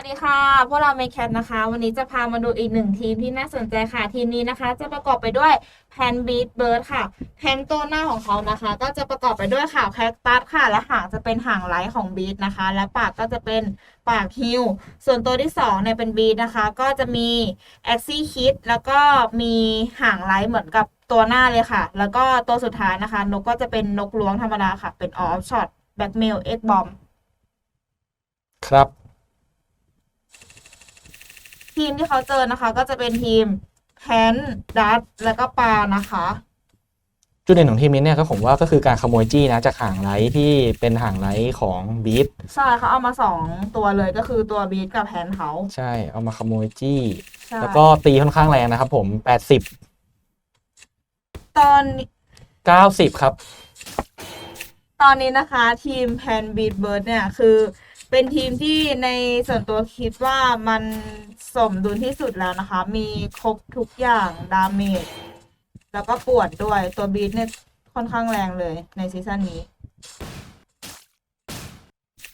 วัสดีค่ะ พวกเราเมคแคทนะคะ วันนี้จะพามาดูอีกหนึ่งทีมที่น่าสนใจค่ะ ทีมนี้นะคะ จะประกอบไปด้วยแพนบีทเบิร์ดค่ะ แพนตัวหน้าของเขานะคะ ก็จะประกอบไปด้วยขาวแคคตัสค่ะ และหางจะเป็นหางไลท์ของบีทนะคะ และปากก็จะเป็นปากฮิว ส่วนตัวที่สองเนี่ยเป็นบีทนะคะ ก็จะมีแอคซี่คิดแล้วก็มีหางไลท์เหมือนกับตัวหน้าเลยค่ะ แล้วก็ตัวสุดท้ายนะคะ นกก็จะเป็นนกล้วงธรรมดาค่ะ เป็นออฟช็อตแบ็กเมลเอ็กบอมครับ ทีมที่เขาเจอนะคะ ก็จะเป็นทีมแพนดัตแล้วก็ปานะคะ จุดเด่นของทีมนี้เนี่ยก็ผมว่าก็คือการขโมยจี้นะจากห่างไลท์ที่เป็นห่างไลท์ของบีทใช่เขาเอามาสองตัวเลยก็คือตัวบีทกับแพนเขาใช่เอามาขโมยจี้ ใช่ แล้วก็ตีค่อนข้างแรงนะครับผม80ตอนนี้90ครับ ตอนนี้นะคะ ทีมแพนบีทเบิร์ดเนี่ย คือ เป็นทีมที่ในส่วนตัวคิดว่ามันสมดุลที่สุดแล้วนะคะ มีครบทุกอย่างดาเมจแล้วก็ปวดด้วยตัวบีทเนี่ยค่อนข้างแรงเลยในซีซั่นนี้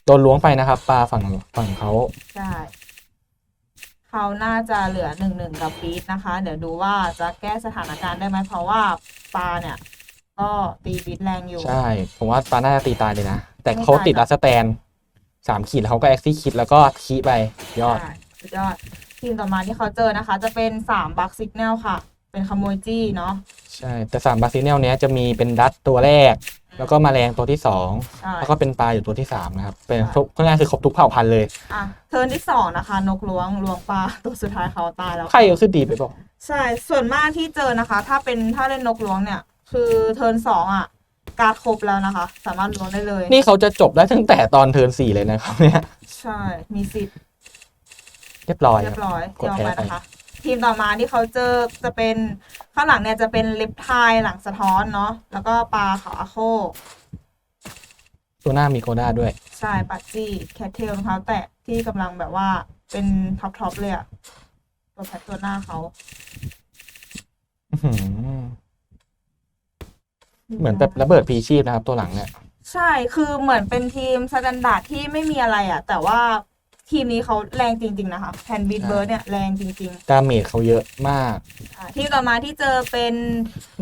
โดนล้วงไปนะครับ ปลาฝั่งฝั่งเขาใช่เขาน่าจะเหลือหนึ่งหนึ่งกับบีทนะคะ เดี๋ยวดูว่าจะแก้สถานการณ์ได้ไหมเพราะว่าปลาเนี่ย ก็ตีบีทแรงอยู่ ใช่ ผมว่าปลาน่าจะตีตายเลยนะ แต่ไม่เขาติดตายหรอัอกสแตน สามขีดแล้วเขาก็แอคซี่คิดแล้วก็คีไปยอด ใช่สุดยอดทีมต่อมาที่เขาเจอนะคะ จะเป็นสามบัคซิกแนลค่ะ เป็นขโมยจี้เนาะใช่ แต่สามบาซิเนลเนี้ยจะมีเป็นดัตตัวแรก แล้วก็แมลงตัวที่สองใช่ แล้วก็เป็นปลาอยู่ตัวที่สามนะครับเป็นใช่ทุกง่ายๆคือครบทุกเผ่าพันธุ์เลยอะเทิร์นที่สองนะคะ นกล้วงล้วงปลา ตัวสุดท้ายเขาตายแล้ว ไข่ก็ขึ้นดีไปบอก ใช่ ส่วนมากที่เจอนะคะ ถ้าเป็นถ้าเล่นนกล้วงเนี่ย คือเทิร์นสองอะ การดครบแล้วนะคะ สามารถล้วงได้เลย นี่เขาจะจบได้ตั้งแต่ตอนเทิร์นสี่เลยนะครับเนี่ย ใช่ มีสิทธิ์เรียบร้อยเรีคยรับบร้อยกดยอมแพ้ไปไปนะคะ ทีมต่อมาที่เขาเจอจะเป็นข้างหลังเนี่ยจะเป็นลิปไทายหลังสะท้อนเนาะแล้วก็ปลาขาวอาโค ตัวหน้ามีโกด้าด้วย ใช่ปัจจี้แคทเทลรองเท้าแตะที่กำลังแบบว่าเป็นท็อปทอปเลยอะตัวแพทตัวหน้าเขาอื้อหือ เหมือนแบบระเบิดพลีชีพนะครับ ตัวหลังเนี่ย ใช่คือเหมือนเป็นทีมสแตนดาร์ดที่ไม่มีอะไรอะแต่ว่าทีมนี้เขาแรงจริง ๆ นะคะแพนบีทเบิร์ดเนี่ยแรงจริงดาเมจเขาเยอะมากๆค่ะทีมต่อมาที่เจอเป็น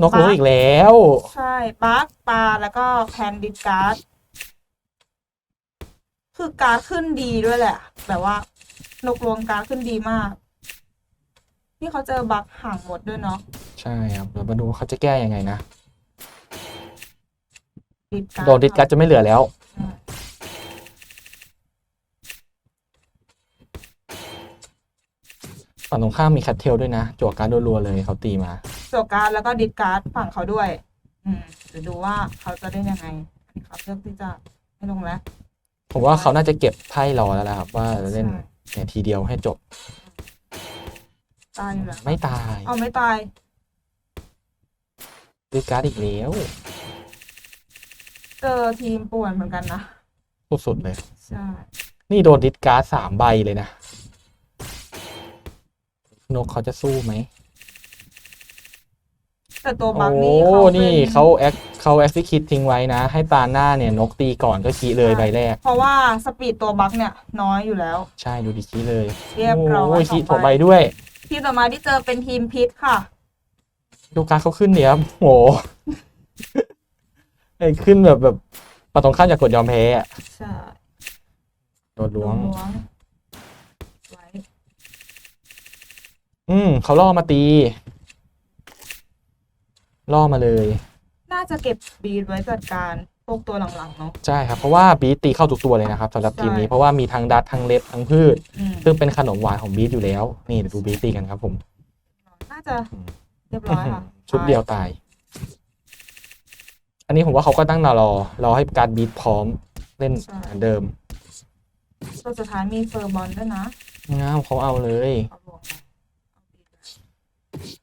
นกรู้อีกแล้ว ใช่บัคปลาแล้วก็แพนดิดการ์ดคือการ์ดขึ้นดีด้วยแหละ แบบว่านกลวงการ์ดขึ้นดีมาก นี่เขาเจอบัคห่างหมดด้วยเนาะใช่ครับเรามาดูเขาจะแก้ยังไงนะดิดการ์ โดนดิสกัสจะไม่เหลือแล้วใช่ฝั่งตรงข้ามมีแคทเทลด้วยนะจั่วการดรัวๆเลยเขาตีมา โจการ์ดแล้วก็ดิดการ์ดฝั่งเขาด้วย อืมเดี๋ยวดูว่าเขาจะเล่นยังไงอันนี้เขาเลือกที่จะไม่ลงแล้ว ผมว่าเขาน่าจะเก็บไพ่รอแล้วนะครับ ว่าจะเล่นใช่เนี่ยทีเดียวให้จบตายอยู่แล้วไม่ตายเอาไม่ตายดิสการ์ดอีกแล้ว เจอทีมป่วนเหมือนกันนะ สุดๆเลย ใช่ นี่โดนดิสการ์ดสามใบเลยนะ นกเขาจะสู้ไหม แต่ตัวโอ้บัคนี่เขาเป็นนี่เขาแอคเขาแอคซิคิดทิ้งไว้นะ ให้ตาหน้าเนี่ย นกตีก่อนก็คีเลยใบแรก เพราะว่าสปีดตัวบัคเนี่ยน้อยอยู่แล้ว ใช่ดูดิคีเลยเรียบร้อยโอ้ยคีสถองมใบใบด้วย ทีมต่อมาที่เจอเป็นทีมพิษค่ะ ดูการดเขาขึ้นเนี่ยครับโห ไอ้ขึ้นแบบแบบปะตรงข้ามจากกดยอมแพ้อะใช่โดนล้วง ล้วงไว้อืมเขาล่อมาตี ล่อมาเลย น่าจะเก็บบีดไว้จัดการพวกตัวหลังๆเนาะ ใช่ครับ เพราะว่าบีทตีเข้าทุกตัวเลยนะครับสำหรับทีมนี้ ใช่ เพราะว่ามีทั้งดัตทั้งเล็บทั้งพืช อืมซึ่งเป็นขนมหวานของบีทอยู่แล้ว นี่เดี๋ยวดูบีทตีกันครับผมน่าจะเรียบร้อยค่ะชุดเดียวตาย อันนี้ผมว่าเขาก็ตั้งรอรอรอให้การบีทพร้อมเล่นเหมือนเดิมตัวสุดท้ายมีเฟอร์บอลด้วยนะง้าวเขาเอาเลยเอาลงมาเอาบีด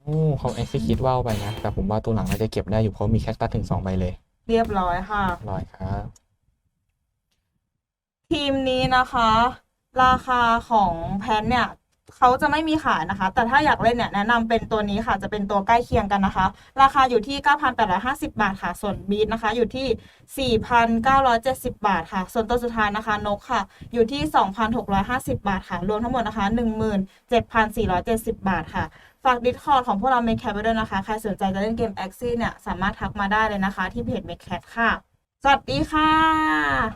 โอ้เขาเอ็กซิคิดว่าวไปนะ แต่ผมว่าตัวหลังน่าจะเก็บได้อยู่เพราะมีแคคตัสถึงสองใบเลยเรียบร้อยค่ะร้อยครับ ทีมนี้นะคะ ราคาของแพนเนี่ย เขาจะไม่มีขายนะคะ แต่ถ้าอยากเล่นเนี่ยแนะนำเป็นตัวนี้ค่ะ จะเป็นตัวใกล้เคียงกันนะคะ ราคาอยู่ที่ 9,850 บาทค่ะ ส่วนบีทนะคะ อยู่ที่ 4,970 บาทค่ะ ส่วนตัวสุดท้ายนะคะนกค่ะ อยู่ที่ 2,650 บาทค่ะ รวมทั้งหมดนะคะ 17,470 บาทค่ะ ฝากดิสคอร์ดของพวกเรา Make Cat ไว้ด้วยนะคะ ใครสนใจจะเล่นเกม Axie เนี่ย สามารถทักมาได้เลยนะคะ ที่เพจ Make Cat ค่ะ สวัสดีค่ะ